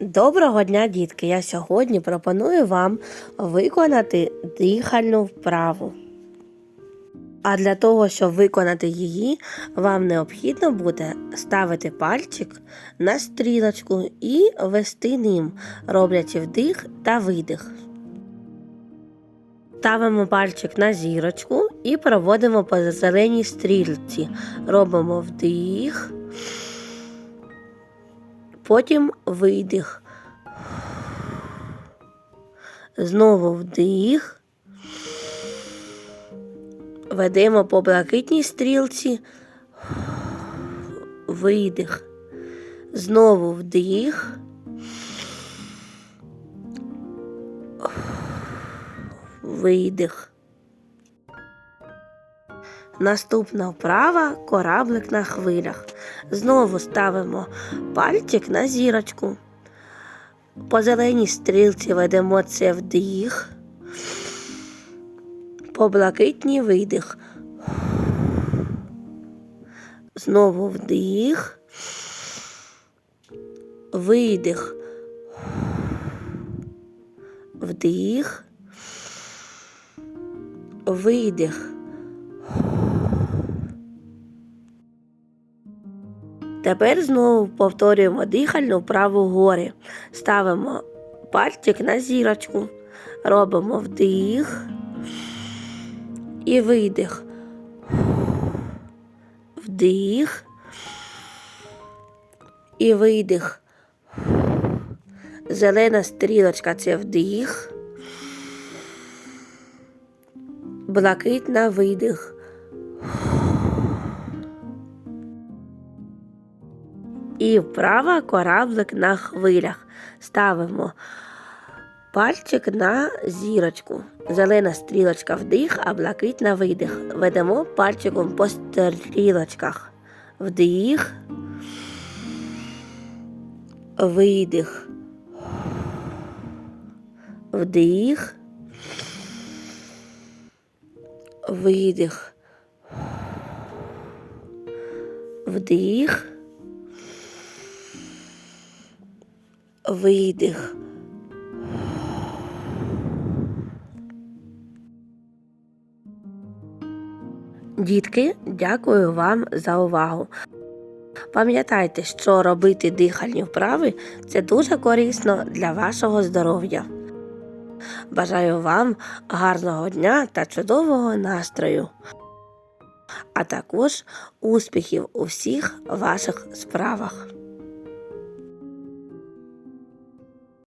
Доброго дня, дітки! Я сьогодні пропоную вам виконати дихальну вправу. А для того, щоб виконати її, вам необхідно буде ставити пальчик на стрілочку і вести ним, роблячи вдих та видих. Ставимо пальчик на зірочку і проводимо по зеленій стрілці. Робимо вдих, потім видих. Знову вдих. Ведемо по блакитній стрілці. Видих. Знову вдих. Видих. Наступна вправа кораблик на хвилях. Знову ставимо пальчик на зірочку. По зеленій стрілці ведемо це вдих. По блакитній видих. Знову вдих. Видих. Вдих. Видих. Тепер знову повторюємо дихальну вправу гори. Ставимо пальчик на зірочку, робимо вдих і видих. Вдих і видих. Зелена стрілочка це вдих. Блакитна видих. І вправа кораблик на хвилях. Ставимо пальчик на зірочку. Зелена стрілочка вдих, а блакитна видих. Ведемо пальчиком по стрілочках. Вдих. Видих. Вдих. Видих. Вдих. Видих. Дітки, дякую вам за увагу. Пам'ятайте, що робити дихальні вправи це дуже корисно для вашого здоров'я. Бажаю вам гарного дня та чудового настрою, а також успіхів у всіх ваших справах.